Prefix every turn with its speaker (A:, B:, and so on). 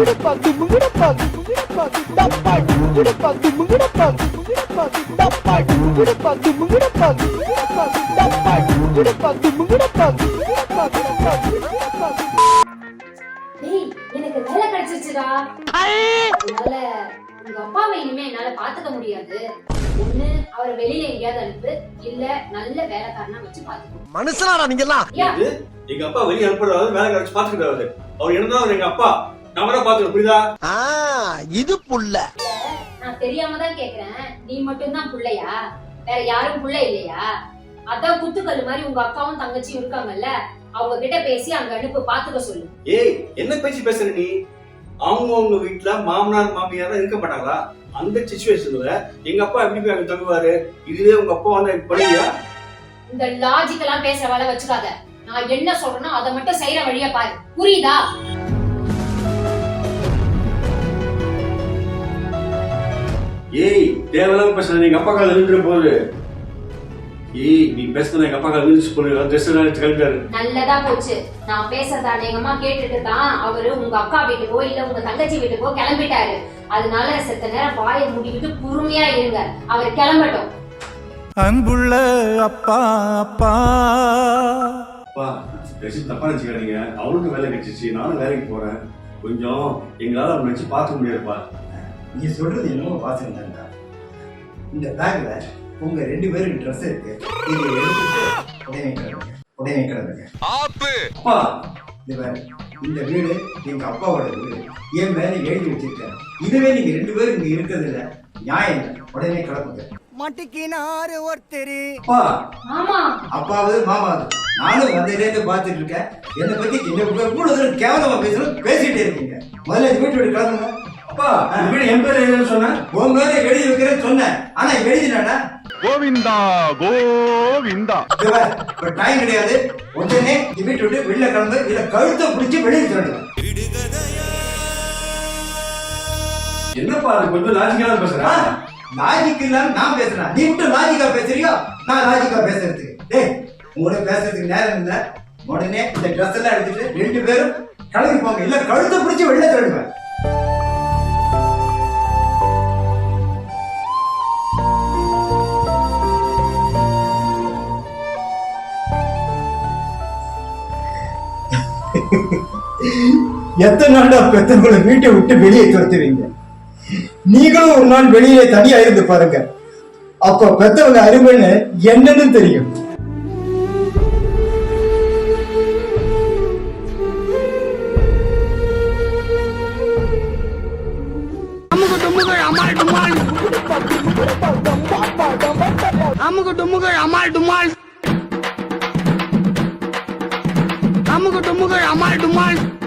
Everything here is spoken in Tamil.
A: முங்குடப்பா முங்குடப்பா முங்குடப்பா டப்பா முங்குடப்பா முங்குடப்பா முங்குடப்பா டப்பா முங்குடப்பா முங்குடப்பா முங்குடப்பா டப்பா முங்குடப்பா முங்குடப்பா முங்குடப்பா முங்குடப்பா
B: டேய் எனக்கு வேலை கிடைச்சிருச்சுடா. அதனால உங்க அப்பாவை இனிமே என்னால பாத்துக்க முடியாது. ஒண்ணு அவர் வெளியில எங்கேயாவது அனுப்பு. இல்ல நல்ல வேலைக்காரனா வச்சு பாத்துக்கோ.
C: மனுஷனாடா நீங்கெல்லாம்.
B: யா.
D: இது எங்க அப்பா வெளியே அனுப்புறாரு வேலை கிடைச்சு பாத்துக்கிட்டாரு அவர். என்னதான் அவர் எங்க அப்பா தான் பாத்துக்கணும் புரியுதா?
C: ஆ இது புள்ள.
B: நான் தெரியாம தான் கேக்குறேன். நீ மட்டும் தான் புள்ளையா? வேற யாரும் புள்ள இல்லையா? அதான் குத்துக்கல்லு மாதிரி உங்க அக்காவும் தங்கச்சியும் இருக்காங்கல்ல அவங்க கிட்ட பேசி அங்க அனுப்பு பாத்துக்க சொல்லு.
D: ஏய் என்ன பேச்சு பேசுற நீ? அவங்க அவங்க வீட்டுல மாமனார் மாமியார் இருக்க மாட்டாங்களா? அந்த சுச்சுவேஷன்ல எங்க அப்பா எப்படி போய் அங்க தங்குவாரு? இதுவே உங்க அப்பா வந்து எனக்கு பண்ணுவியா
B: இந்த லாஜிக் எல்லாம் பேசுற வேலை வச்சுக்காத. நான் என்ன சொல்றேனோ அதை மட்டும் செய்யற வழியா பாரு. புரியுதா?
D: தேவையில்லாம பேசுற எங்க அப்பா கால இருக்கிற போது. ஏய் நீ பேசுறது எங்க அப்பா கால விழுந்து போடுற ட்ரெஸ் எடுத்து
B: நல்லதா போச்சு. நான் பேசுறத அநேகமா கேட்டுட்டு தான் அவரு உங்க அக்கா வீட்டுக்கோ இல்ல உங்க தங்கச்சி வீட்டுக்கோ கிளம்பிட்டாரு. அதனால செத்த நேரம் வாயை மூடிக்கிட்டு பொறுமையா இருங்க. அவர் கிளம்பட்டும்.
E: அன்புள்ள அப்பா அப்பா.
D: அப்பா பேசி தப்பா நினைச்சுக்காதீங்க. அவனுக்கு வேலை கிடைச்சிச்சு. நானும் வேலைக்கு போறேன். கொஞ்சம் எங்களால அவனை வச்சு பார்க்க முடியாதுப்பா.
F: நீ சொல்றது என்னமோ வாசகம் தான்டா இந்த பேக்ல உங்க ரெண்டு பேரும் ட்ரெஸ் இருக்கு. இதை எடுத்துட்டு உடனே கிளம்புங்க உடனே கிளம்புங்க
D: அப்பா
F: இந்த பாரு. இந்த வீடு எங்க அப்பாவோட வீடு. என் மேல எழுதி வச்சிருக்கேன். இதுவே நீங்க ரெண்டு பேரும் இங்க இருக்கிறது இல்ல நியாயம். உடனே கிளம்புங்க.
C: மாட்டிக்கினாரு ஒருத்தரு.
D: அப்பா!
B: ஆமா.
F: அப்பாவது மாமாவது. நானும் வந்ததுலேருந்து பார்த்துட்டு இருக்கேன். என்னை பத்தி என்ன இவ்வளவு தூரம் கேவலமா பேசணும் பேசிட்டே இருக்கீங்க. முதல்ல வீட்டு விட்டு கிளம்புங்க.
D: அப்பா வீடு என் பேர் எழுதுன்னு சொன்னேன்
F: உன் எழுதி வைக்கிறேன்னு சொன்னேன் ஆனா எழுதினாடா
E: கோவிந்தா கோவிந்தா.
F: இப்ப டைம் கிடையாது. உடனே இந்த வீட்டு விட்டு வெளில கிளம்பு. இல்ல கழுத்தை பிடிச்சி வெளியே சொல்லுங்க
D: என்னப்பா அது? கொஞ்சம் லாஜிக்கலா பேசுறேன்
F: லாஜிக் இல்லாம நான் பேசுறேன்? நீ மட்டும் லாஜிக்கா பேசுறியோ? நான் லாஜிக்கா பேசுறதுக்கு. டேய் உங்களோட பேசுறதுக்கு நேரம் இல்ல. உடனே இந்த ட்ரெஸ் எல்லாம் எடுத்துட்டு ரெண்டு பேரும் கிளம்பி போங்க. இல்ல கழுத்தை பிடிச்சி வெளில தள்ளுவேன் எத்தனை நாளா பெத்தவங்களை வீட்டை விட்டு வெளியே துரத்துவீங்க? நீங்களும் ஒரு நாள் வெளியே தனியா இருந்து பாருங்க. அப்ப பெத்தவங்க அருமைன்னு என்னன்னு தெரியும்.
C: அமுக்கு டுமுக அமால் டுமால். அமுக்கு டுமுக்கு அமால் டுமால்